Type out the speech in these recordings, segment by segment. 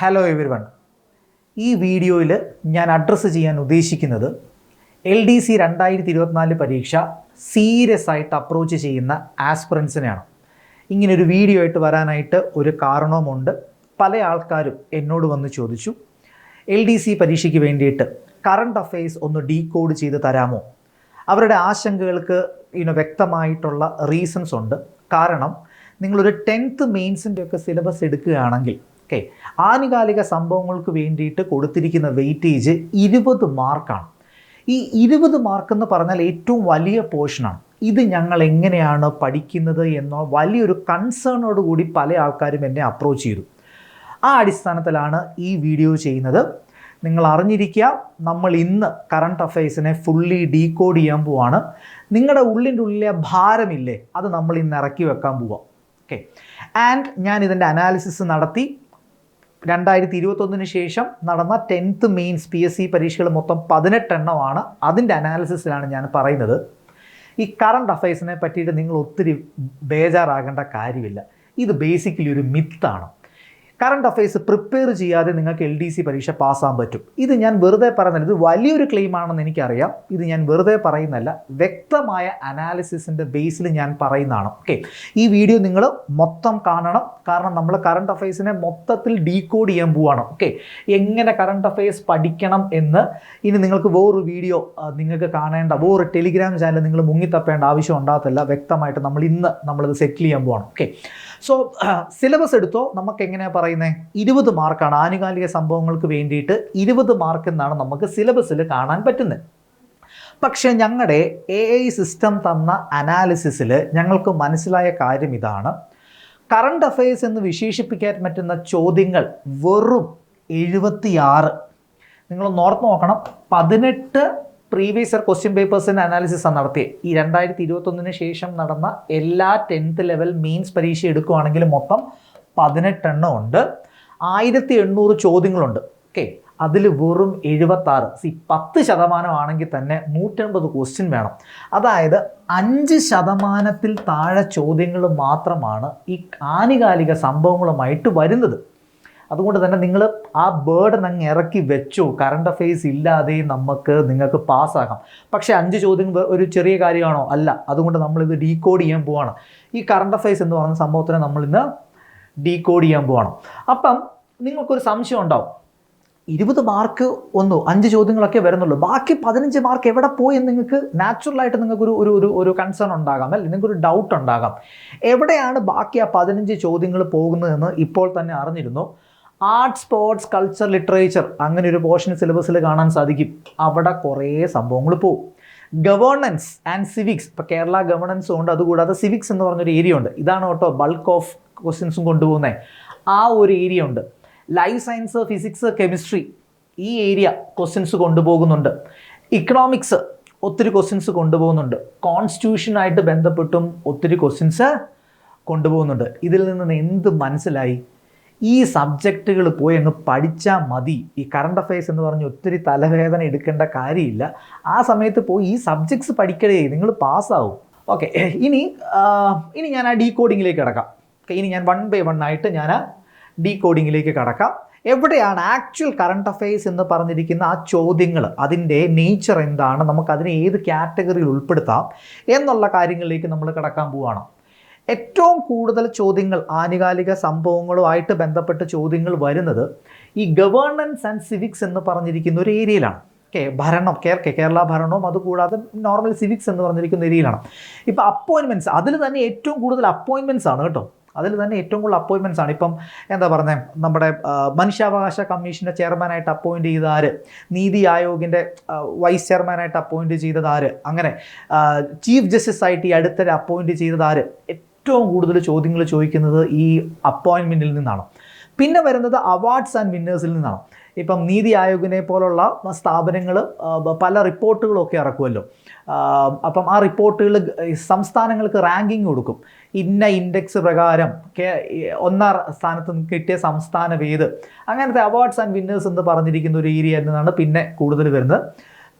Hello every one ഈ വീഡിയോയിൽ ഞാൻ അഡ്രസ്സ് ചെയ്യാൻ ഉദ്ദേശിക്കുന്നത് എൽ ഡി സി രണ്ടായിരത്തി ഇരുപത്തിനാല് പരീക്ഷ സീരിയസ് ആയിട്ട് അപ്രോച്ച് ചെയ്യുന്ന ആസ്പിറൻസിനെയാണ് ഇങ്ങനൊരു വീഡിയോ ആയിട്ട് വരാനായിട്ട് ഒരു കാരണവുമുണ്ട്. പല ആൾക്കാരും എന്നോട് വന്ന് ചോദിച്ചു എൽ ഡി സി പരീക്ഷയ്ക്ക് വേണ്ടിയിട്ട് കറണ്ട് അഫയേഴ്സ് ഒന്ന് ഡീകോഡ് ചെയ്ത് തരാമോ? അവരുടെ ആശങ്കകൾക്ക് ഇനോ വ്യക്തമായിട്ടുള്ള റീസൺസ് ഉണ്ട്. കാരണം നിങ്ങളൊരു ടെൻത്ത് മെയിൻസിന്റെ ഒക്കെ സിലബസ് എടുക്കുകയാണെങ്കിൽ ഓക്കെ ആനുകാലിക സംഭവങ്ങൾക്ക് വേണ്ടിയിട്ട് കൊടുത്തിരിക്കുന്ന വെയിറ്റേജ് ഇരുപത് മാർക്കാണ്. ഈ ഇരുപത് മാർക്ക് എന്ന് പറഞ്ഞാൽ ഏറ്റവും വലിയ പോർഷനാണ് ഇത് ഞങ്ങൾ എങ്ങനെയാണ് പഠിക്കുന്നത് എന്നോ വലിയൊരു കൺസേണോട് കൂടി പല ആൾക്കാരും എന്നെ അപ്രോച്ച് ചെയ്തു. ആ അടിസ്ഥാനത്തിലാണ് ഈ വീഡിയോ ചെയ്യുന്നത്. നിങ്ങൾ അറിഞ്ഞിരിക്കുക നമ്മൾ ഇന്ന് കറണ്ട് അഫയേഴ്സിനെ ഫുള്ളി ഡീകോഡ് ചെയ്യാൻ പോവാണ്. നിങ്ങളുടെ ഉള്ളിന്റെ ഉള്ളിലെ ഭാരമില്ലേ അത് നമ്മൾ ഇന്ന് ഇറക്കി വെക്കാൻ പോവാം. ഓക്കെ ആൻഡ് ഞാൻ ഇതിന്റെ അനാലിസിസ് നടത്തി. രണ്ടായിരത്തി ഇരുപത്തൊന്നിന് ശേഷം നടന്ന tenth mains P S C പരീക്ഷകൾ മൊത്തം പതിനെട്ടെണ്ണമാണ്. അതിന്റെ അനാലിസിസിലാണ് ഞാൻ പറയുന്നത്. ഈ കറണ്ട് അഫയേഴ്സിനെ പറ്റിയിട്ട് നിങ്ങൾ ഒത്തിരി ബേജാറാകേണ്ട കാര്യമില്ല. ഇത് ബേസിക്കലി ഒരു മിത്താണ് കറണ്ട് അഫയേഴ്സ് പ്രിപ്പയർ ചെയ്യാതെ നിങ്ങൾക്ക് എൽ ഡി സി പരീക്ഷ പാസ്സാൻ പറ്റും. ഇത് ഞാൻ വെറുതെ പറയുന്നില്ല ഇത് വലിയൊരു ക്ലെയിം ആണെന്ന് എനിക്കറിയാം. ഇത് ഞാൻ വെറുതെ പറയുന്നല്ല വ്യക്തമായ അനാലിസിസിന്റെ ബേസിൽ ഞാൻ പറയുന്നതാണ്. ഓക്കെ ഈ വീഡിയോ നിങ്ങൾ മൊത്തം കാണണം. കാരണം നമ്മൾ കറണ്ട് അഫയേഴ്സിനെ മൊത്തത്തിൽ ഡീകോഡ് ചെയ്യാൻ പോവാണ്. ഓക്കെ എങ്ങനെ കറണ്ട് അഫയേഴ്സ് പഠിക്കണം എന്ന് ഇനി നിങ്ങൾക്ക് വേറൊരു വീഡിയോ നിങ്ങൾക്ക് കാണേണ്ട വേറൊരു ടെലിഗ്രാം ചാനൽ നിങ്ങൾ മുങ്ങിത്തപ്പേണ്ട ആവശ്യം ഉണ്ടാകത്തില്ല. വ്യക്തമായിട്ട് നമ്മൾ ഇന്ന് നമ്മളിത് സെറ്റിൽ ചെയ്യാൻ പോവാണ്. ഓക്കെ സോ സിലബസ് എടുത്തോ? നമുക്ക് എങ്ങനെയാണ് പറയുന്നത് ഇരുപത് മാർക്കാണ് ആനുകാലിക സംഭവങ്ങൾക്ക് വേണ്ടിയിട്ട് ഇരുപത് മാർക്ക് എന്നാണ് നമുക്ക് സിലബസിൽ കാണാൻ പറ്റുന്നത് പക്ഷേ ഞങ്ങളുടെ എ ഐ സിസ്റ്റം തന്ന അനാലിസിസിൽ ഞങ്ങൾക്ക് മനസ്സിലായ കാര്യം ഇതാണ്. കറണ്ട് അഫയേഴ്സ് എന്ന് വിശേഷിപ്പിക്കാൻ പറ്റുന്ന ചോദ്യങ്ങൾ വെറും എഴുപത്തിയാറ്. നിങ്ങൾ നോർത്ത് നോക്കണം. പതിനെട്ട് പ്രീവിയസ് ഇയർ ക്വസ്റ്റ്യൻ പേപ്പേഴ്സിന്റെ അനാലിസിസ് നടത്തിയത് ഈ രണ്ടായിരത്തി ഇരുപത്തൊന്നിന് ശേഷം നടന്ന എല്ലാ ടെൻത്ത് ലെവൽ മീൻസ് പരീക്ഷ എടുക്കുകയാണെങ്കിൽ മൊത്തം പതിനെട്ടെണ്ണം ഉണ്ട്. ആയിരത്തി എണ്ണൂറ് ചോദ്യങ്ങളുണ്ട്. ഓക്കെ അതിൽ വെറും എഴുപത്താറ്. സി പത്ത് ശതമാനമാണെങ്കിൽ തന്നെ നൂറ്റൻപത് ക്വസ്റ്റ്യൻ വേണം. അതായത് അഞ്ച് ശതമാനത്തിൽ താഴെ ചോദ്യങ്ങൾ മാത്രമാണ് ഈ ആനുകാലിക സംഭവങ്ങളുമായിട്ട് വരുന്നത്. അതുകൊണ്ട് തന്നെ നിങ്ങൾ ആ ബേർഡൻ അങ്ങ് ഇറക്കി വെച്ചു. കറണ്ട് അഫെയ്സ് ഇല്ലാതെ നമുക്ക് നിങ്ങൾക്ക് പാസ്സാകാം പക്ഷേ അഞ്ച് ചോദ്യം ഒരു ചെറിയ കാര്യമാണോ? അല്ല. അതുകൊണ്ട് നമ്മളിത് ഡീകോഡ് ചെയ്യാൻ പോവാണ്. ഈ കറണ്ട് അഫെയ്സ് എന്ന് പറയുന്ന സംഭവത്തിനെ നമ്മളിന്ന് ഡീകോഡ് ചെയ്യാൻ പോവാണ്. അപ്പം നിങ്ങൾക്കൊരു സംശയം ഉണ്ടാവും. ഇരുപത് മാർക്ക് ഒന്നു അഞ്ച് ചോദ്യങ്ങളൊക്കെ വരുന്നുള്ളൂ. ബാക്കി പതിനഞ്ച് മാർക്ക് എവിടെ പോയി എന്ന് നിങ്ങൾക്ക് നാച്ചുറലായിട്ട് നിങ്ങൾക്കൊരു ഒരു ഒരു ഒരു കൺസേൺ ഉണ്ടാകാം. അല്ലെ? നിങ്ങൾക്കൊരു ഡൗട്ട് ഉണ്ടാകാം. എവിടെയാണ് ബാക്കി ആ പതിനഞ്ച് ചോദ്യങ്ങൾ പോകുന്നതെന്ന് ഇപ്പോൾ തന്നെ അറിഞ്ഞിരുന്നു. ആർട്ട് സ്പോർട്സ് കൾച്ചർ ലിറ്ററേച്ചർ അങ്ങനെ ഒരു പോർഷൻ സിലബസിൽ കാണാൻ സാധിക്കും. അവിടെ കുറേ സംഭവങ്ങൾ പോകും ഗവേണൻസ് ആൻഡ് സിവിക്സ് ഇപ്പോൾ കേരള ഗവേണൻസും ഉണ്ട്. അതുകൂടാതെ സിവിക്സ് എന്ന് പറഞ്ഞൊരു ഏരിയ ഉണ്ട്. ഇതാണ് കേട്ടോ ബൾക്ക് ഓഫ് ക്വസ്റ്റ്യൻസും കൊണ്ടുപോകുന്നത് ആ ഒരു ഏരിയ ഉണ്ട്. ലൈഫ് സയൻസ് ഫിസിക്സ് കെമിസ്ട്രി ഈ ഏരിയ ക്വസ്റ്റ്യൻസ് കൊണ്ടുപോകുന്നുണ്ട്. ഇക്കണോമിക്സ് ഒത്തിരി ക്വസ്റ്റ്യൻസ് കൊണ്ടുപോകുന്നുണ്ട്. കോൺസ്റ്റിറ്റ്യൂഷനായിട്ട് ബന്ധപ്പെട്ടും ഒത്തിരി ക്വസ്റ്റ്യൻസ് കൊണ്ടുപോകുന്നുണ്ട്. ഇതിൽ നിന്ന് എന്ത് മനസ്സിലായി? ഈ സബ്ജക്റ്റുകൾ പോയി അങ്ങ് പഠിച്ചാൽ മതി. ഈ കറണ്ട് അഫയേഴ്സ് എന്ന് പറഞ്ഞ് ഒത്തിരി തലവേദന എടുക്കേണ്ട കാര്യമില്ല. ആ സമയത്ത് പോയി ഈ സബ്ജക്ട്സ് പഠിക്കണേ നിങ്ങൾ പാസ്സാവും ഓക്കെ ഇനി ഇനി ഞാൻ ആ ഡീ കോഡിങ്ങിലേക്ക് കിടക്കാം. ഓക്കെ ഇനി ഞാൻ വൺ ബൈ വൺ ആയിട്ട് ഞാൻ ആ ഡീ കോഡിങ്ങിലേക്ക് കിടക്കാം. എവിടെയാണ് ആക്ച്വൽ കറണ്ട് അഫയേഴ്സ് എന്ന് പറഞ്ഞിരിക്കുന്ന ആ ചോദ്യങ്ങൾ? അതിന്റെ നേച്ചർ എന്താണ്? നമുക്ക് അതിനെ ഏത് കാറ്റഗറിയിൽ ഉൾപ്പെടുത്താം? എന്നുള്ള കാര്യങ്ങളിലേക്ക് നമ്മൾ കിടക്കാൻ പോവുകയാണ് ഏറ്റവും കൂടുതൽ ചോദ്യങ്ങൾ ആനുകാലിക സംഭവങ്ങളുമായിട്ട് ബന്ധപ്പെട്ട ചോദ്യങ്ങൾ വരുന്നത് ഈ ഗവേണൻസ് ആൻഡ് സിവിക്സ് എന്ന് പറഞ്ഞിരിക്കുന്ന ഒരു ഏരിയയിലാണ്. ഓക്കെ ഭരണം കേരള ഭരണവും അതുകൂടാതെ നോർമൽ സിവിക്സ് എന്ന് പറഞ്ഞിരിക്കുന്ന ഏരിയയിലാണ്. ഇപ്പോൾ അപ്പോയിൻമെന്റ്സ് അതിൽ തന്നെ ഏറ്റവും കൂടുതൽ അപ്പോയിൻമെന്റ്സ് ആണ് കേട്ടോ. അതിൽ തന്നെ ഏറ്റവും കൂടുതൽ അപ്പോയിൻമെന്റ്സ് ആണ്. ഇപ്പം എന്താ പറയുന്നത് നമ്മുടെ മനുഷ്യാവകാശ കമ്മീഷന്റെ ചെയർമാനായിട്ട് അപ്പോയിന്റ് ചെയ്ത ആര്? നീതി ആയോഗിന്റെ വൈസ് ചെയർമാനായിട്ട് അപ്പോയിന്റ് ചെയ്തത് ആര്? അങ്ങനെ ചീഫ് ജസ്റ്റിസ് ആയിട്ട് ഈ അടുത്തിടെ അപ്പോയിന്റ് ചെയ്തത് ആര്? ഏറ്റവും കൂടുതൽ ചോദ്യങ്ങൾ ചോദിക്കുന്നത് ഈ അപ്പോയിൻമെന്റിൽ നിന്നാണ്. പിന്നെ വരുന്നത് അവാർഡ്സ് ആൻഡ് വിന്നേഴ്സിൽ നിന്നാണ്. ഇപ്പം നീതി ആയോഗിനെ പോലുള്ള സ്ഥാപനങ്ങൾ പല റിപ്പോർട്ടുകളൊക്കെ ഇറക്കുമല്ലോ. അപ്പം ആ റിപ്പോർട്ടുകൾ സംസ്ഥാനങ്ങൾക്ക് റാങ്കിങ് കൊടുക്കും. ഇന്ന ഇൻഡെക്സ് പ്രകാരം ഒന്നാം സ്ഥാനത്ത് കിട്ടിയ സംസ്ഥാന ഏത് അങ്ങനത്തെ അവാർഡ്സ് ആൻഡ് വിന്നേഴ്സ് എന്ന് പറഞ്ഞിരിക്കുന്ന ഒരു ഏരിയ എന്നതാണ് പിന്നെ കൂടുതൽ വരുന്നത്.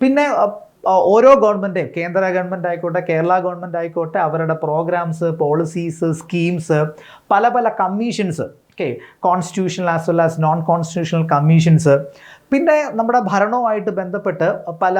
പിന്നെ ഓരോ ഗവൺമെന്റും കേന്ദ്ര ഗവൺമെന്റ് ആയിക്കോട്ടെ കേരള ഗവൺമെന്റ് ആയിക്കോട്ടെ അവരുടെ പ്രോഗ്രാംസ് പോളിസീസ് സ്കീംസ് പല പല commissions okay constitutional as well as non constitutional commissions. പിന്നെ നമ്മുടെ ഭരണവുമായിട്ട് ബന്ധപ്പെട്ട് പല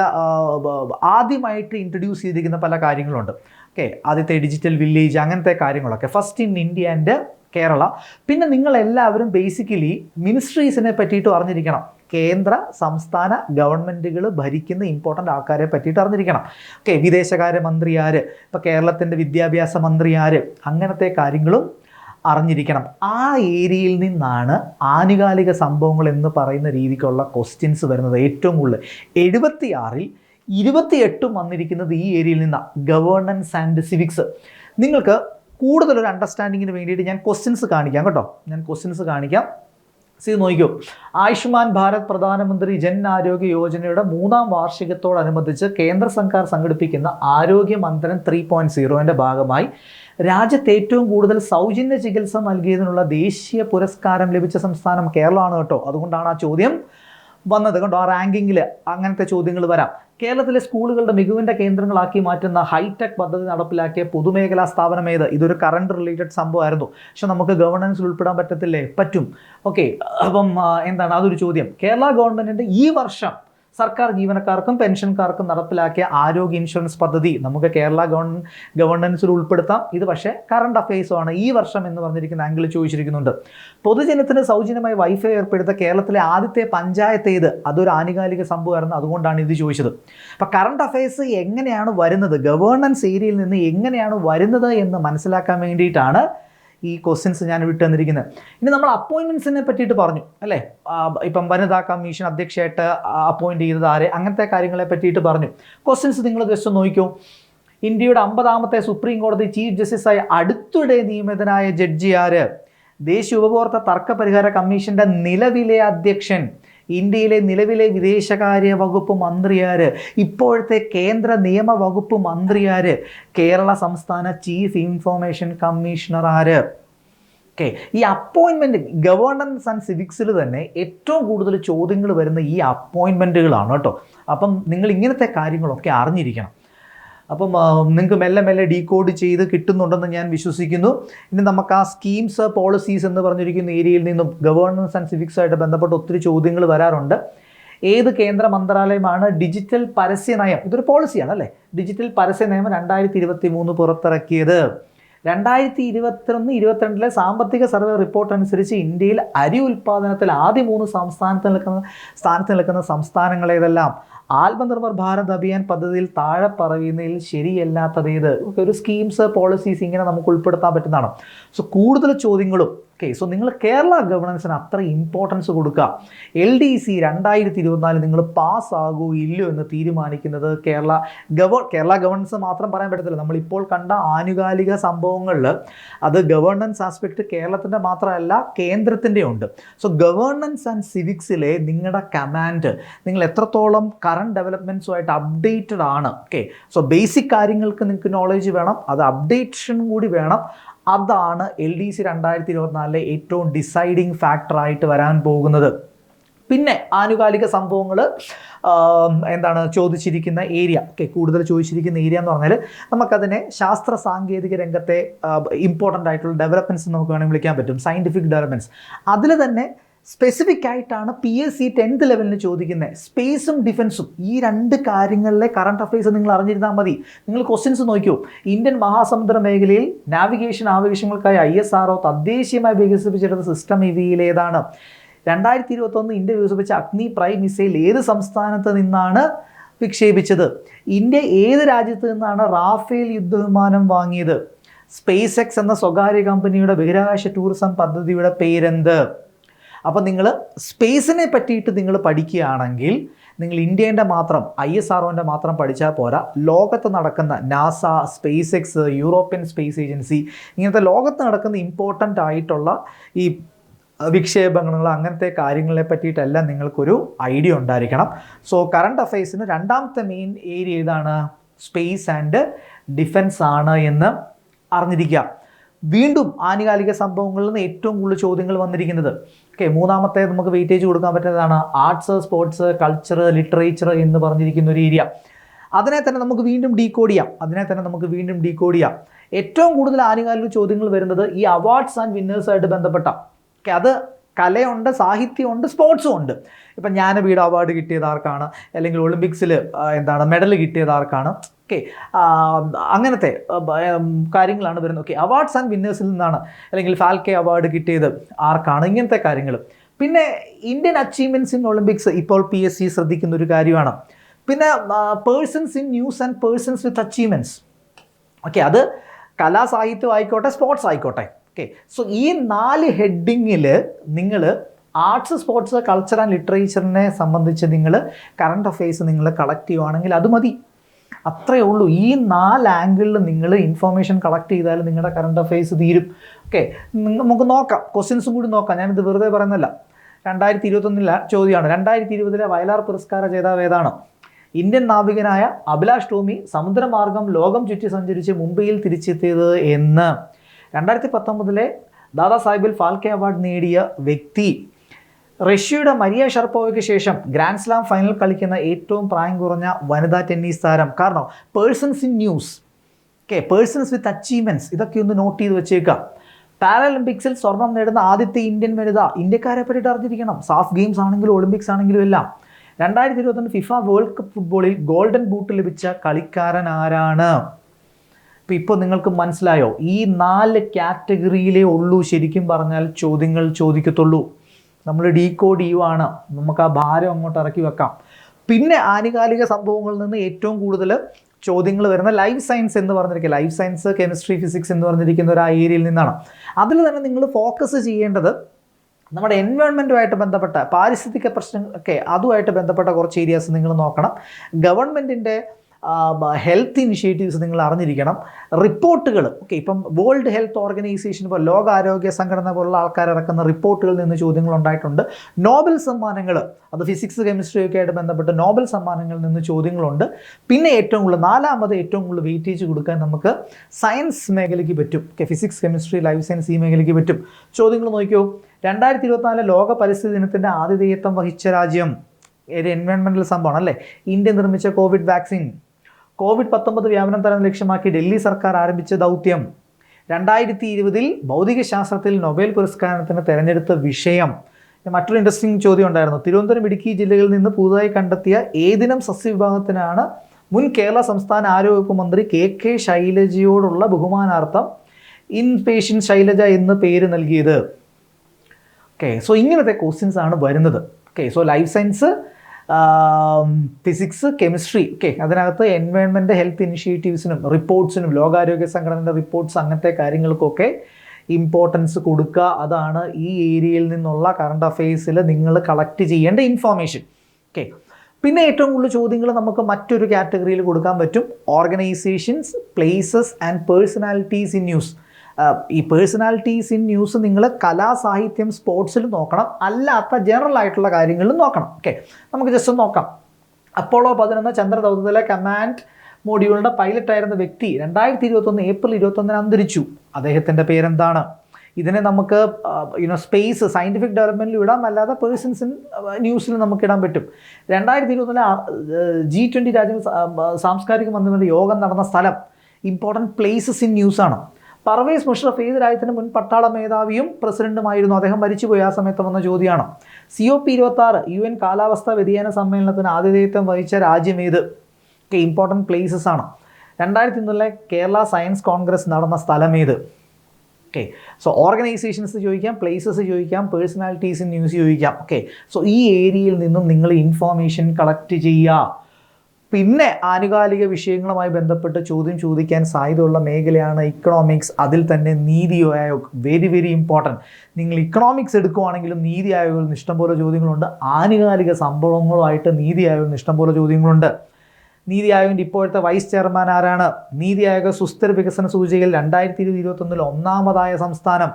ആദ്യമായിട്ട് ഇൻട്രൊഡ്യൂസ് ചെയ്തിരിക്കുന്ന പല കാര്യങ്ങളുണ്ട്. ഓക്കെ ആദ്യത്തെ ഡിജിറ്റൽ വില്ലേജ് അങ്ങനത്തെ കാര്യങ്ങളൊക്കെ. First in India and Kerala. പിന്നെ നിങ്ങളെല്ലാവരും ബേസിക്കലി മിനിസ്ട്രീസിനെ പറ്റിയിട്ട് അറിഞ്ഞിരിക്കണം. കേന്ദ്ര സംസ്ഥാന ഗവൺമെന്റുകൾ ഭരിക്കുന്ന ഇമ്പോർട്ടന്റ് ആൾക്കാരെ പറ്റിയിട്ട് അറിഞ്ഞിരിക്കണം. ഓക്കെ വിദേശകാര്യ മന്ത്രി ആര്? ഇപ്പോൾ കേരളത്തിന്റെ വിദ്യാഭ്യാസ മന്ത്രി ആര്? അങ്ങനത്തെ കാര്യങ്ങളും അറിഞ്ഞിരിക്കണം. ആ ഏരിയയിൽ നിന്നാണ് ആനുകാലിക സംഭവങ്ങൾ എന്ന് പറയുന്ന രീതിക്കുള്ള ക്വസ്റ്റ്യൻസ് വരുന്നത് ഏറ്റവും കൂടുതൽ. എഴുപത്തിയാറിൽ ഇരുപത്തിയെട്ടും വന്നിരിക്കുന്നത് ഈ ഏരിയയിൽ നിന്നാണ് ഗവേണൻസ് ആൻഡ് സിവിക്സ് നിങ്ങൾക്ക് കൂടുതലൊരു അണ്ടർസ്റ്റാൻഡിങ്ങിന് വേണ്ടിയിട്ട് ഞാൻ ക്വസ്റ്റ്യൻസ് കാണിക്കാം കേട്ടോ. ഞാൻ ക്വസ്റ്റ്യൻസ് കാണിക്കാം. സി നോക്കിയോ? ആയുഷ്മാൻ ഭാരത് പ്രധാനമന്ത്രി ജൻ ആരോഗ്യ യോജനയുടെ മൂന്നാം വാർഷികത്തോടനുബന്ധിച്ച് കേന്ദ്ര സർക്കാർ സംഘടിപ്പിക്കുന്ന ആരോഗ്യ മന്ത്രം ത്രീ പോയിന്റ് സീറോന്റെ ഭാഗമായി രാജ്യത്ത് ഏറ്റവും കൂടുതൽ സൗജന്യ ചികിത്സ നൽകിയതിനുള്ള ദേശീയ പുരസ്കാരം ലഭിച്ച സംസ്ഥാനം കേരളമാണ് കേട്ടോ. അതുകൊണ്ടാണ് ആ ചോദ്യം. വന്നത് കണ്ടോ? ആ റാങ്കിങ്ങിൽ അങ്ങനത്തെ ചോദ്യങ്ങൾ വരാം. കേരളത്തിലെ സ്കൂളുകളുടെ മികവിന്റെ കേന്ദ്രങ്ങളാക്കി മാറ്റുന്ന ഹൈടെക് പദ്ധതി നടപ്പിലാക്കിയ പൊതുമേഖലാ സ്ഥാപനം ഏത്? ഇതൊരു കറണ്ട് റിലേറ്റഡ് സംഭവമായിരുന്നു. പക്ഷെ നമുക്ക് ഗവർണൻസിൽ ഉൾപ്പെടാൻ പറ്റത്തില്ലേ? പറ്റും. ഓക്കെ അപ്പം എന്താണ്? അതൊരു ചോദ്യം. കേരള ഗവൺമെന്റിന്റെ ഈ വർഷം സർക്കാർ ജീവനക്കാർക്കും പെൻഷൻകാർക്കും നടപ്പിലാക്കിയ ആരോഗ്യ ഇൻഷുറൻസ് പദ്ധതി നമുക്ക് കേരള ഗവൺ ഗവൺമെൻസിൽ ഉൾപ്പെടുത്താം. ഇത് പക്ഷേ കറണ്ട് അഫയേഴ്സുമാണ് ഈ വർഷം എന്ന് പറഞ്ഞിരിക്കുന്ന ആംഗിൾ ചോദിച്ചിരിക്കുന്നുണ്ട്. പൊതുജനത്തിന് സൗജന്യമായി വൈഫൈ ഏർപ്പെടുത്ത കേരളത്തിലെ ആദ്യത്തെ പഞ്ചായത്ത് ഏത്? അതൊരു ആനുകാലിക സംഭവമായിരുന്നു. അതുകൊണ്ടാണ് ഇത് ചോദിച്ചത്. അപ്പം കറണ്ട് അഫയേഴ്സ് എങ്ങനെയാണ് വരുന്നത്? ഗവേണൻസ് ഏരിയയിൽ നിന്ന് എങ്ങനെയാണ് വരുന്നത് എന്ന് മനസ്സിലാക്കാൻ വേണ്ടിയിട്ടാണ് ഈ ക്വസ്റ്റ്യൻസ് ഞാൻ വിട്ടു തന്നിരിക്കുന്നത്. ഇനി നമ്മൾ അപ്പോയിൻമെന്റ്സിനെ പറ്റിയിട്ട് പറഞ്ഞു അല്ലേ? ഇപ്പം വനിതാ കമ്മീഷൻ അധ്യക്ഷയായിട്ട് അപ്പോയിന്റ് ചെയ്തത് ആരെ? അങ്ങനത്തെ കാര്യങ്ങളെ പറ്റിയിട്ട് പറഞ്ഞു. ക്വസ്റ്റ്യൻസ് നിങ്ങൾ ജസ്റ്റ് നോക്കിക്കോ. ഇന്ത്യയുടെ അമ്പതാമത്തെ സുപ്രീം കോടതി ചീഫ് ജസ്റ്റിസായി അടുത്തിടെ നിയമിതനായ ജഡ്ജി ആര്? ദേശീയ ഉപഭോക്തൃ തർക്ക പരിഹാര കമ്മീഷന്റെ നിലവിലെ അധ്യക്ഷൻ ഇന്ത്യയിലെ നിലവിലെ വിദേശകാര്യ വകുപ്പ് മന്ത്രിയാര് ഇപ്പോഴത്തെ കേന്ദ്ര നിയമ വകുപ്പ് മന്ത്രിയാര് കേരള സംസ്ഥാന ചീഫ് ഇൻഫോർമേഷൻ കമ്മീഷണർ ആര്? ഓക്കെ ഈ അപ്പോയിൻമെന്റ് ഗവേണൻസ് ആൻഡ് സിവിക്സിൽ തന്നെ ഏറ്റവും കൂടുതൽ ചോദ്യങ്ങൾ വരുന്ന ഈ അപ്പോയിൻമെന്റുകളാണ് കേട്ടോ. അപ്പം നിങ്ങൾ ഇങ്ങനത്തെ കാര്യങ്ങളൊക്കെ അറിഞ്ഞിരിക്കണം. അപ്പം നിങ്ങൾക്ക് മെല്ലെ മെല്ലെ ഡീകോഡ് ചെയ്ത് കിട്ടുന്നുണ്ടെന്ന് ഞാൻ വിശ്വസിക്കുന്നു. ഇനി നമുക്ക് ആ സ്കീംസ് പോളിസീസ് എന്ന് പറഞ്ഞിരിക്കുന്ന ഏരിയയിൽ നിന്നും ഗവേണൻസ് ആൻഡ് സിവിക്സ് ആയിട്ട് ബന്ധപ്പെട്ട് ഒത്തിരി ചോദ്യങ്ങൾ വരാറുണ്ട്. ഏത് കേന്ദ്ര മന്ത്രാലയമാണ് ഡിജിറ്റൽ പരസ്യ നയം? ഇതൊരു പോളിസിയാണ് അല്ലേ? ഡിജിറ്റൽ പരസ്യ നയം രണ്ടായിരത്തി ഇരുപത്തി മൂന്ന് പുറത്തിറക്കിയത്. രണ്ടായിരത്തി ഇരുപത്തിയൊന്ന് ഇരുപത്തിരണ്ടിലെ സാമ്പത്തിക സർവേ റിപ്പോർട്ട് അനുസരിച്ച് ഇന്ത്യയിൽ അരി ഉൽപ്പാദനത്തിൽ ആദ്യ മൂന്ന് സംസ്ഥാനത്ത് നിൽക്കുന്ന സ്ഥാനത്ത് നിൽക്കുന്ന സംസ്ഥാനങ്ങളേതെല്ലാം ആത്മനിർഭർ ഭാരത് അഭിയാൻ പദ്ധതിയിൽ താഴെ പറയുന്നതിൽ ശരിയല്ലാത്തത് ഏത്? ഒരു സ്കീംസ് പോളിസീസ് ഇങ്ങനെ നമുക്ക് ഉൾപ്പെടുത്താൻ പറ്റുന്നതാണ്. സോ കൂടുതൽ ചോദ്യങ്ങളും ഓക്കെ സോ നിങ്ങൾ കേരള ഗവർണൻസിന് അത്ര ഇമ്പോർട്ടൻസ് കൊടുക്കുക. എൽ ഡി സി രണ്ടായിരത്തി ഇരുപത്തിനാല് നിങ്ങൾ പാസ് ആകൂ ഇല്ലയോ എന്ന് തീരുമാനിക്കുന്നത് കേരള ഗവ കേരള ഗവർണൻസ് മാത്രം പറയാൻ പറ്റത്തില്ല. നമ്മളിപ്പോൾ കണ്ട ആനുകാലിക സംഭവങ്ങളിൽ അത് ഗവേണൻസ് ആസ്പെക്ട് കേരളത്തിന്റെ മാത്രമല്ല കേന്ദ്രത്തിന്റെ ഉണ്ട്. സോ ഗവേണൻസ് ആൻഡ് സിവിക്സിലെ നിങ്ങളുടെ കമാൻഡ് നിങ്ങൾ എത്രത്തോളം കറണ്ട് ഡെവലപ്മെന്റ്സുമായിട്ട് അപ്ഡേറ്റഡ് ആണ്. ഓക്കെ സോ ബേസിക് കാര്യങ്ങൾക്ക് നിങ്ങൾക്ക് നോളേജ് വേണം. അത് അപ്ഡേഷൻ കൂടി വേണം. അതാണ് എൽ ഡി സി രണ്ടായിരത്തി ഇരുപത്തിനാലിലെ ഏറ്റവും ഡിസൈഡിങ് ഫാക്ടറായിട്ട് വരാൻ പോകുന്നത്. പിന്നെ ആനുകാലിക സംഭവങ്ങൾ എന്താണ് ചോദിച്ചിരിക്കുന്ന ഏരിയ ഓക്കെ കൂടുതൽ ചോദിച്ചിരിക്കുന്ന ഏരിയ എന്ന് പറഞ്ഞാൽ നമുക്കതിനെ ശാസ്ത്ര സാങ്കേതിക രംഗത്തെ ഇമ്പോർട്ടന്റ് ആയിട്ടുള്ള ഡെവലപ്മെന്റ്സ് നമുക്ക് വേണമെങ്കിൽ വിളിക്കാൻ പറ്റും. സയന്റിഫിക് ഡെവലപ്മെന്റ്സ് അതിൽ തന്നെ സ്പെസിഫിക് ആയിട്ടാണ് പി എസ് സി ടെൻത്ത് ലെവലിന് ചോദിക്കുന്നത് സ്പേസും ഡിഫൻസും ഈ രണ്ട് കാര്യങ്ങളിലെ കറണ്ട് അഫയേഴ്സ് നിങ്ങൾ അറിഞ്ഞിരുന്നാൽ മതി. നിങ്ങൾ ക്വസ്റ്റ്യൻസ് നോക്കൂ ഇന്ത്യൻ മഹാസമുദ്ര മേഖലയിൽ നാവിഗേഷൻ ആവശ്യങ്ങൾക്കായി ഐ എസ് ആർ തദ്ദേശീയമായി വികസിപ്പിച്ചെടുത്ത സിസ്റ്റം ഇവയിലേതാണ് രണ്ടായിരത്തി ഇരുപത്തൊന്ന് ഇന്ത്യ വികസിപ്പിച്ച അഗ്നി പ്രൈം മിസൈൽ ഏത് സംസ്ഥാനത്ത് നിന്നാണ് വിക്ഷേപിച്ചത്? ഇന്ത്യ ഏത് രാജ്യത്ത് നിന്നാണ് റാഫേൽ യുദ്ധവിമാനം വാങ്ങിയത്? സ്പേസ് എക്സ് എന്ന സ്വകാര്യ കമ്പനിയുടെ ബഹിരാകാശ ടൂറിസം പദ്ധതിയുടെ പേരെന്ത്? അപ്പോൾ നിങ്ങൾ സ്പേസിനെ പറ്റിയിട്ട് നിങ്ങൾ പഠിക്കുകയാണെങ്കിൽ നിങ്ങൾ ഇന്ത്യേന്റെ മാത്രം ഐ എസ് ആർ മാത്രം പഠിച്ചാൽ പോരാ. ലോകത്ത് നടക്കുന്ന NASA SpaceX European space agency ഇങ്ങനത്തെ ലോകത്ത് നടക്കുന്ന ഇമ്പോർട്ടന്റ് ആയിട്ടുള്ള ഈ വിക്ഷേപങ്ങൾ അങ്ങനത്തെ കാര്യങ്ങളെ പറ്റിയിട്ടെല്ലാം നിങ്ങൾക്കൊരു ഐഡിയ ഉണ്ടായിരിക്കണം. സോ കറണ്ട് അഫയേഴ്സിന് രണ്ടാമത്തെ മെയിൻ ഏരിയ ഏതാണ്? സ്പേസ് ആൻഡ് ഡിഫൻസ് ആണ് എന്ന് അറിഞ്ഞിരിക്കുക. വീണ്ടും ആനുകാലിക സംഭവങ്ങളിൽ നിന്ന് ഏറ്റവും കൂടുതൽ ചോദ്യങ്ങൾ വന്നിരിക്കുന്നത്. ഓക്കെ മൂന്നാമത്തെ നമുക്ക് വെയിറ്റേജ് കൊടുക്കാൻ പറ്റുന്നതാണ് ആർട്സ് സ്പോർട്സ് കൾച്ചർ ലിറ്ററേച്ചർ എന്ന് പറഞ്ഞിരിക്കുന്ന ഒരു ഏരിയ അതിനെ തന്നെ നമുക്ക് വീണ്ടും ഡീകോഡ് ചെയ്യാം. അതിനെ തന്നെ നമുക്ക് വീണ്ടും ഡീകോഡ് ചെയ്യാം. ഏറ്റവും കൂടുതൽ ആനുകാലിക ചോദ്യങ്ങൾ വരുന്നത് ഈ അവാർഡ്സ് ആൻഡ് വിന്നേഴ്സായിട്ട് ബന്ധപ്പെട്ട. ഓക്കെ അത് കലയുണ്ട് സാഹിത്യമുണ്ട് സ്പോർട്സും ഉണ്ട്. ഇപ്പം ജ്ഞാനപീഠ അവാർഡ് കിട്ടിയത് ആർക്കാണ്? അല്ലെങ്കിൽ ഒളിമ്പിക്സിൽ എന്താണ് മെഡൽ കിട്ടിയത് ആർക്കാണ്? ഓക്കെ അങ്ങനത്തെ കാര്യങ്ങളാണ് വരുന്നത്. ഓക്കെ അവാർഡ്സ് ആൻഡ് വിന്നേഴ്സിൽ നിന്നാണ് അല്ലെങ്കിൽ ഫാൽക്കെ അവാർഡ് കിട്ടിയത് ആർക്കാണ് ഇങ്ങനത്തെ കാര്യങ്ങൾ. പിന്നെ ഇന്ത്യൻ അച്ചീവ്മെന്റ്സ് ഇൻ ഒളിമ്പിക്സ് ഇപ്പോൾ പി എസ് സി ശ്രദ്ധിക്കുന്ന ഒരു കാര്യമാണ്. പിന്നെ persons in news and persons with achievements okay അത് കലാസാഹിത്യം ആയിക്കോട്ടെ സ്പോർട്സ് ആയിക്കോട്ടെ. ഓക്കെ സോ ഈ നാല് ഹെഡിങ്ങിൽ നിങ്ങൾ ആർട്സ് സ്പോർട്സ് കൾച്ചർ ആൻഡ് ലിറ്ററേച്ചറിനെ സംബന്ധിച്ച് നിങ്ങൾ കറണ്ട് അഫെയർസ് നിങ്ങൾ കളക്ട് ചെയ്യുവാണെങ്കിൽ അത് മതി. അത്രയേ ഉള്ളൂ. ഈ നാല് ആംഗിളിൽ നിങ്ങൾ ഇൻഫർമേഷൻ കളക്ട് ചെയ്താൽ നിങ്ങളുടെ കറണ്ട് അഫെയർസ് തീരും. ഓക്കെ നമുക്ക് നോക്കാം. ക്വസ്റ്റ്യൻസും കൂടി നോക്കാം. ഞാനിത് വെറുതെ പറയുന്നില്ല രണ്ടായിരത്തി ഇരുപത്തൊന്നിലെ ചോദ്യമാണ് രണ്ടായിരത്തി ഇരുപതിലെ വയലാർ പുരസ്കാര ജേതാവ് ഏതാണ്? ഇന്ത്യൻ നാവികനായ അഭിലാഷ് ടോമി സമുദ്രമാർഗം ലോകം ചുറ്റി സഞ്ചരിച്ച് മുംബൈയിൽ തിരിച്ചെത്തിയത് എന്ന്. രണ്ടായിരത്തി പത്തൊമ്പതിലെ ദാദാ സാഹിബിൽ ഫാൽക്കെ അവാർഡ് നേടിയ വ്യക്തി റഷ്യയുടെ മരിയ ഷർപ്പോവയ്ക്ക് ശേഷം ഗ്രാൻഡ് സ്ലാം ഫൈനൽ കളിക്കുന്ന ഏറ്റവും പ്രായം കുറഞ്ഞ വനിതാ ടെന്നീസ് താരം. കാരണം persons in news. Okay persons with achievements ഇതൊക്കെ ഒന്ന് നോട്ട് ചെയ്ത് വെച്ചേക്കാം പാരാലിമ്പിക്സിൽ സ്വർണം നേടുന്ന ആദ്യത്തെ ഇന്ത്യൻ വനിത ഇന്ത്യക്കാരെ പറ്റിയിട്ട് അറിഞ്ഞിരിക്കണം. സാഫ് ഗെയിംസ് ആണെങ്കിലും ഒളിമ്പിക്സ് ആണെങ്കിലും എല്ലാം. രണ്ടായിരത്തി ഇരുപത്തൊന്ന് ഫിഫ വേൾഡ് കപ്പ് ഫുട്ബോളിൽ ഗോൾഡൻ ബൂട്ട് ലഭിച്ച കളിക്കാരൻ ആരാണ്? അപ്പോൾ ഇപ്പോൾ നിങ്ങൾക്ക് മനസ്സിലായോ? ഈ നാല് കാറ്റഗറിയിലേ ഉള്ളൂ ശരിക്കും പറഞ്ഞാൽ ചോദ്യങ്ങൾ ചോദിക്കത്തുള്ളൂ. നമ്മൾ ഡീകോഡ് ചെയ്യുവാണ്. നമുക്ക് ആ ഭാരം അങ്ങോട്ട് ഇറക്കി വെക്കാം. പിന്നെ ആനുകാലിക സംഭവങ്ങളിൽ നിന്ന് ഏറ്റവും കൂടുതൽ ചോദ്യങ്ങൾ വരുന്ന ലൈഫ് സയൻസ് എന്ന് പറഞ്ഞിരിക്കുക. ലൈഫ് സയൻസ് കെമിസ്ട്രി ഫിസിക്സ് എന്ന് പറഞ്ഞിരിക്കുന്ന ഒരു ആ ഏരിയയിൽ നിന്നാണ്. അതിൽ തന്നെ നിങ്ങൾ ഫോക്കസ് ചെയ്യേണ്ടത് നമ്മുടെ എൻവയോൺമെന്റുമായിട്ട് ബന്ധപ്പെട്ട പാരിസ്ഥിതിക പ്രശ്നങ്ങളൊക്കെ അതുമായിട്ട് ബന്ധപ്പെട്ട കുറച്ച് ഏരിയാസ് നിങ്ങൾ നോക്കണം. ഗവൺമെന്റിന്റെ ഹെൽത്ത് ഇനിഷ്യേറ്റീവ്സ് നിങ്ങൾ അറിഞ്ഞിരിക്കണം. റിപ്പോർട്ടുകൾ ഓക്കെ ഇപ്പം വേൾഡ് ഹെൽത്ത് ഓർഗനൈസേഷൻ ഇപ്പോൾ ലോകാരോഗ്യ സംഘടന പോലുള്ള ആൾക്കാർ ഇറക്കുന്ന റിപ്പോർട്ടുകളിൽ നിന്ന് ചോദ്യങ്ങൾ ഉണ്ടായിട്ടുണ്ട്. നോബൽ സമ്മാനങ്ങൾ അത് ഫിസിക്സ് കെമിസ്ട്രി ഒക്കെ ആയിട്ട് ബന്ധപ്പെട്ട് നോബൽ സമ്മാനങ്ങളിൽ നിന്ന് ചോദ്യങ്ങളുണ്ട്. പിന്നെ ഏറ്റവും കൂടുതൽ നാലാമത് ഏറ്റവും കൂടുതൽ വെയിറ്റേജ് കൊടുക്കാൻ നമുക്ക് സയൻസ് മേഖലയ്ക്ക് പറ്റും. Okay physics chemistry life science ഈ മേഖലയ്ക്ക് പറ്റും. ചോദ്യങ്ങൾ നോക്കിയോ? രണ്ടായിരത്തി ഇരുപത്തിനാല് ലോക പരിസ്ഥിതി ദിനത്തിന്റെ ആതിഥേയത്വം വഹിച്ച രാജ്യം. ഒരു എൻവയോൺമെന്റൽ സംഭവമാണ് അല്ലേ? ഇന്ത്യ നിർമ്മിച്ച കോവിഡ് വാക്സിൻ കോവിഡ് പത്തൊമ്പത് വ്യാപനം തരം ലക്ഷ്യമാക്കി ഡൽഹി സർക്കാർ ആരംഭിച്ച ദൗത്യം. രണ്ടായിരത്തി ഇരുപതിൽ ഭൗതികശാസ്ത്രത്തിൽ നൊബേൽ പുരസ്കാരത്തിന് തെരഞ്ഞെടുത്ത വിഷയം. മറ്റൊരു ഇൻട്രസ്റ്റിംഗ് ചോദ്യം ഉണ്ടായിരുന്നു. തിരുവനന്തപുരം ഇടുക്കി ജില്ലകളിൽ നിന്ന് പുതുതായി കണ്ടെത്തിയ ഏതിനം സസ്യവിഭാഗത്തിനാണ് മുൻ കേരള സംസ്ഥാന ആരോഗ്യവകുപ്പ് മന്ത്രി കെ കെ ശൈലജയോടുള്ള ബഹുമാനാർത്ഥം ഇൻ പേഷ്യൻ ശൈലജ എന്ന് പേര് നൽകിയത്. ഓക്കെ സോ ഇങ്ങനത്തെ ക്വസ്റ്റ്യൻസ് ആണ് വരുന്നത്. Okay so life science physics chemistry okay അതിനകത്ത് എൻവയോൺമെന്റ് ഹെൽത്ത് ഇനിഷ്യേറ്റീവ്സിനും റിപ്പോർട്ട്സിനും ലോകാരോഗ്യ സംഘടനയുടെ റിപ്പോർട്ട്സ് അങ്ങനത്തെ കാര്യങ്ങൾക്കൊക്കെ ഇമ്പോർട്ടൻസ് കൊടുക്കുക. അതാണ് ഈ ഏരിയയിൽ നിന്നുള്ള കറണ്ട് അഫെയർസിൽ നിങ്ങൾ കളക്ട് ചെയ്യേണ്ട ഇൻഫോർമേഷൻ ഓക്കെ പിന്നെ ഏറ്റവും കൂടുതൽ ചോദ്യങ്ങൾ നമുക്ക് മറ്റൊരു കാറ്റഗറിയിൽ കൊടുക്കാൻ പറ്റും. Organisations places and personalities in news ഈ പേഴ്സണാലിറ്റീസ് ഇൻ ന്യൂസ് നിങ്ങൾ കലാ സാഹിത്യം സ്പോർട്സിൽ നോക്കണം. അല്ലാത്ത ജനറൽ ആയിട്ടുള്ള കാര്യങ്ങളിലും നോക്കണം. ഓക്കെ? നമുക്ക് ജസ്റ്റ് നോക്കാം. അപ്പോളോ പതിനൊന്ന് ചന്ദ്രദൗത്യത്തിലെ കമാൻഡ് മോഡ്യൂളിന്റെ പൈലറ്റായിരുന്ന വ്യക്തി രണ്ടായിരത്തി ഇരുപത്തൊന്ന് ഏപ്രിൽ ഇരുപത്തൊന്നിന് അന്തരിച്ചു. അദ്ദേഹത്തിന്റെ പേരെന്താണ്? ഇതിനെ നമുക്ക് യുനോ സ്പേസ് സയന്റിഫിക് ഡെവലപ്മെന്റിൽ ഇടാം. അല്ലാതെ പേഴ്സൺസ് ഇൻ ന്യൂസിൽ നമുക്ക് ഇടാൻ പറ്റും. രണ്ടായിരത്തി ഇരുപത്തൊന്നിലെ ജി ട്വന്റി രാജ്യങ്ങൾ സാംസ്കാരിക മന്ത്രിയുടെ യോഗം നടന്ന സ്ഥലം ഇമ്പോർട്ടന്റ് പ്ലേസസ് ഇൻ ന്യൂസാണ് പർവേസ് മുഷറഫ് ഏത് രാജ്യത്തിന്റെ മുൻ പട്ടാള മേധാവിയും പ്രസിഡന്റുമായിരുന്നു? അദ്ദേഹം മരിച്ചുപോയി ആ സമയത്ത് വന്ന ചോദ്യമാണ്. സി ഒ പി ഇരുപത്തി ആറ് യു എൻ കാലാവസ്ഥാ വ്യതിയാന സമ്മേളനത്തിന് ആതിഥേയത്വം വഹിച്ച രാജ്യം ഏത്? ഒക്കെ ഇമ്പോർട്ടന്റ് പ്ലേസസ് ആണ്. രണ്ടായിരത്തി ഒന്നിലെ കേരള സയൻസ് കോൺഗ്രസ് നടന്ന സ്ഥലം ഏത്? ഓക്കെ സോ ഓർഗനൈസേഷൻസ് ചോദിക്കാം പ്ലേസസ് ചോദിക്കാം പേഴ്സണാലിറ്റീസ് ന്യൂസ് ചോദിക്കാം. ഓക്കെ സോ ഈ ഏരിയയിൽ നിന്നും നിങ്ങൾ ഇൻഫോർമേഷൻ കളക്ട് ചെയ്യുക. പിന്നെ ആനുകാലിക വിഷയങ്ങളുമായി ബന്ധപ്പെട്ട് ചോദ്യം ചോദിക്കാൻ സാധ്യതയുള്ള മേഖലയാണ് ഇക്കണോമിക്സ് അതിൽ തന്നെ NITI Aayog. Very very important നിങ്ങൾ ഇക്കണോമിക്സ് എടുക്കുവാണെങ്കിലും നീതി ആയോഗിൽ പോലെ ഇഷ്ടംപോലെ ചോദ്യങ്ങളുണ്ട്. ആനുകാലിക സംഭവങ്ങളുമായിട്ട് നീതി ആയോഗിൽ പോലെ ഇഷ്ടംപോലെ ചോദ്യങ്ങളുണ്ട്. നീതി ആയോഗിന്റെ ഇപ്പോഴത്തെ വൈസ് ചെയർമാൻ ആരാണ്? നീതി ആയോഗ് സുസ്ഥിര വികസന സൂചികയിൽ രണ്ടായിരത്തി ഇരുപത് ഇരുപത്തൊന്നിൽ ഒന്നാമതായ സംസ്ഥാനം.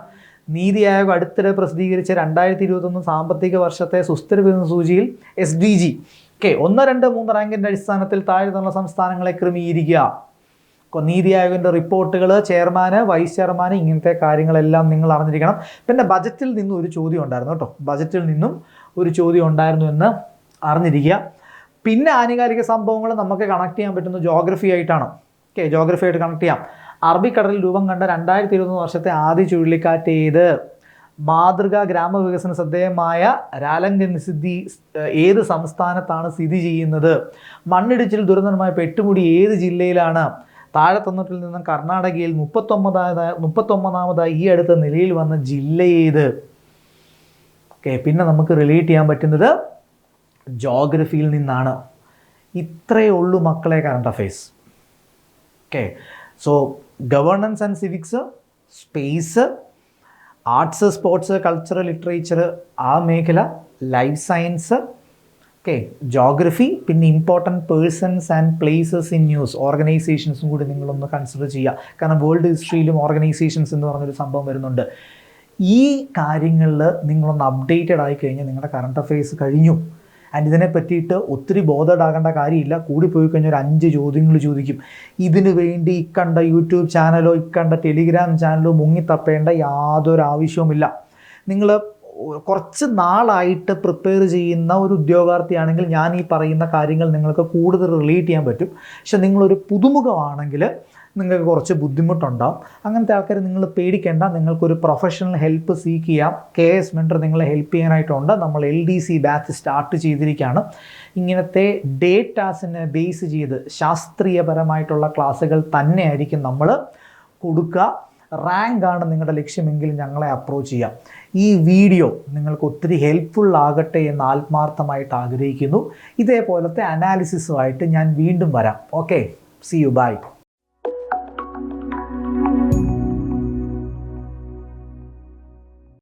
നീതി ആയോഗ് അടുത്തിടെ പ്രസിദ്ധീകരിച്ച രണ്ടായിരത്തി ഇരുപത്തൊന്ന് സാമ്പത്തിക വർഷത്തെ സുസ്ഥിര വികസന സൂചിയിൽ എസ് ഡി ജി ഓക്കെ ഒന്ന് രണ്ട് മൂന്ന് റാങ്കിന്റെ അടിസ്ഥാനത്തിൽ താഴെ തന്ന സംസ്ഥാനങ്ങളെ ക്രമീകരിക്കുക. നീതി ആയോഗിന്റെ റിപ്പോർട്ടുകൾ ചെയർമാന് വൈസ് ചെയർമാന് ഇങ്ങനത്തെ കാര്യങ്ങളെല്ലാം നിങ്ങൾ അറിഞ്ഞിരിക്കണം. പിന്നെ ബജറ്റിൽ നിന്നും ഒരു ചോദ്യം ഉണ്ടായിരുന്നു കേട്ടോ. ബജറ്റിൽ നിന്നും ഒരു ചോദ്യം ഉണ്ടായിരുന്നു എന്ന് അറിഞ്ഞിരിക്കുക. പിന്നെ ആനുകാലിക സംഭവങ്ങൾ നമുക്ക് കണക്ട് ചെയ്യാൻ പറ്റുന്ന ജോഗ്രഫി ആയിട്ടാണ്. ഓക്കെ ജോഗ്രഫി ആയിട്ട് കണക്ട് ചെയ്യാം. അറബിക്കടലിൽ രൂപം കണ്ട രണ്ടായിരത്തി ഇരുപത്തൊന്ന് വർഷത്തെ ആദ്യ ചുഴലിക്കാറ്റ് ഏത്? മാതൃകാ ഗ്രാമവികസന ശ്രദ്ധേയമായ രാലങ്കൻ സിദ്ധി ഏത് സംസ്ഥാനത്താണ് സ്ഥിതി ചെയ്യുന്നത്? മണ്ണിടിച്ചിൽ ദുരന്തമായ പെട്ടുമുടി ഏത് ജില്ലയിലാണ്? താഴെ നിന്നും കർണാടകയിൽ മുപ്പത്തൊമ്പതാമതായ മുപ്പത്തൊമ്പതാമതായി ഈ അടുത്ത നിലയിൽ വന്ന ജില്ല ഏത്? ഓക്കെ പിന്നെ നമുക്ക് റിലേറ്റ് ചെയ്യാൻ പറ്റുന്നത് ജോഗ്രഫിയിൽ നിന്നാണ്. ഇത്രയേ ഉള്ളൂ മക്കളെ current affairs okay so governance and civics space arts sports culture literature ആ മേഖല ലൈഫ് സയൻസ് ഓക്കെ ജോഗ്രഫി പിന്നെ important persons and places in news ഓർഗനൈസേഷൻസും കൂടി നിങ്ങളൊന്ന് കൺസിഡർ ചെയ്യുക. കാരണം വേൾഡ് ഹിസ്റ്ററിയിലും ഓർഗനൈസേഷൻസ് എന്ന് പറഞ്ഞൊരു സംഭവം വരുന്നുണ്ട്. ഈ കാര്യങ്ങളിൽ നിങ്ങളൊന്ന് അപ്ഡേറ്റഡ് ആയി കഴിഞ്ഞാൽ നിങ്ങളുടെ കറണ്ട് അഫയേഴ്സ് കഴിഞ്ഞു. ആൻഡ് ഇതിനെ പറ്റിയിട്ട് ഒത്തിരി ബോധഡാകേണ്ട കാര്യമില്ല. കൂടി പോയി കഴിഞ്ഞാൽ ഒരു അഞ്ച് ചോദ്യങ്ങൾ ചോദിക്കും. ഇതിനു വേണ്ടി ഇക്കണ്ട യൂട്യൂബ് ചാനലോ ഇക്കണ്ട ടെലിഗ്രാം ചാനലോ മുങ്ങിത്തപ്പേണ്ട യാതൊരു ആവശ്യവുമില്ല. നിങ്ങൾ കുറച്ച് നാളായിട്ട് പ്രിപ്പയർ ചെയ്യുന്ന ഒരു ഉദ്യോഗാർത്ഥിയാണെങ്കിൽ ഞാൻ ഈ പറയുന്ന കാര്യങ്ങൾ നിങ്ങൾക്ക് കൂടുതൽ റിലേറ്റ് ചെയ്യാൻ പറ്റും. പക്ഷെ നിങ്ങളൊരു പുതുമുഖമാണെങ്കിൽ നിങ്ങൾക്ക് കുറച്ച് ബുദ്ധിമുട്ടുണ്ടാവും. അങ്ങനത്തെ ആൾക്കാർ നിങ്ങൾ പേടിക്കേണ്ട. നിങ്ങൾക്കൊരു പ്രൊഫഷണൽ ഹെൽപ്പ് സീക്ക് ചെയ്യാം. കെ എസ് മെന്റർ നിങ്ങളെ ഹെൽപ്പ് ചെയ്യാനായിട്ടുണ്ട്. നമ്മൾ L D C batch start ചെയ്തിരിക്കുകയാണ്. ഇങ്ങനത്തെ ഡേറ്റാസിനെ ബേസ് ചെയ്ത് ശാസ്ത്രീയപരമായിട്ടുള്ള ക്ലാസ്സുകൾ തന്നെയായിരിക്കും നമ്മൾ കൊടുക്കുക. റാങ്ക് ആണ് നിങ്ങളുടെ ലക്ഷ്യമെങ്കിൽ ഞങ്ങളെ അപ്രോച്ച് ചെയ്യാം ഈ വീഡിയോ നിങ്ങൾക്ക് ഒത്തിരി ഹെൽപ്ഫുൾ ആകട്ടെ എന്ന് ആത്മാർത്ഥമായിട്ട് ആഗ്രഹിക്കുന്നു. ഇതേപോലത്തെ അനാലിസിസുമായിട്ട് ഞാൻ വീണ്ടും വരാം. Okay C U by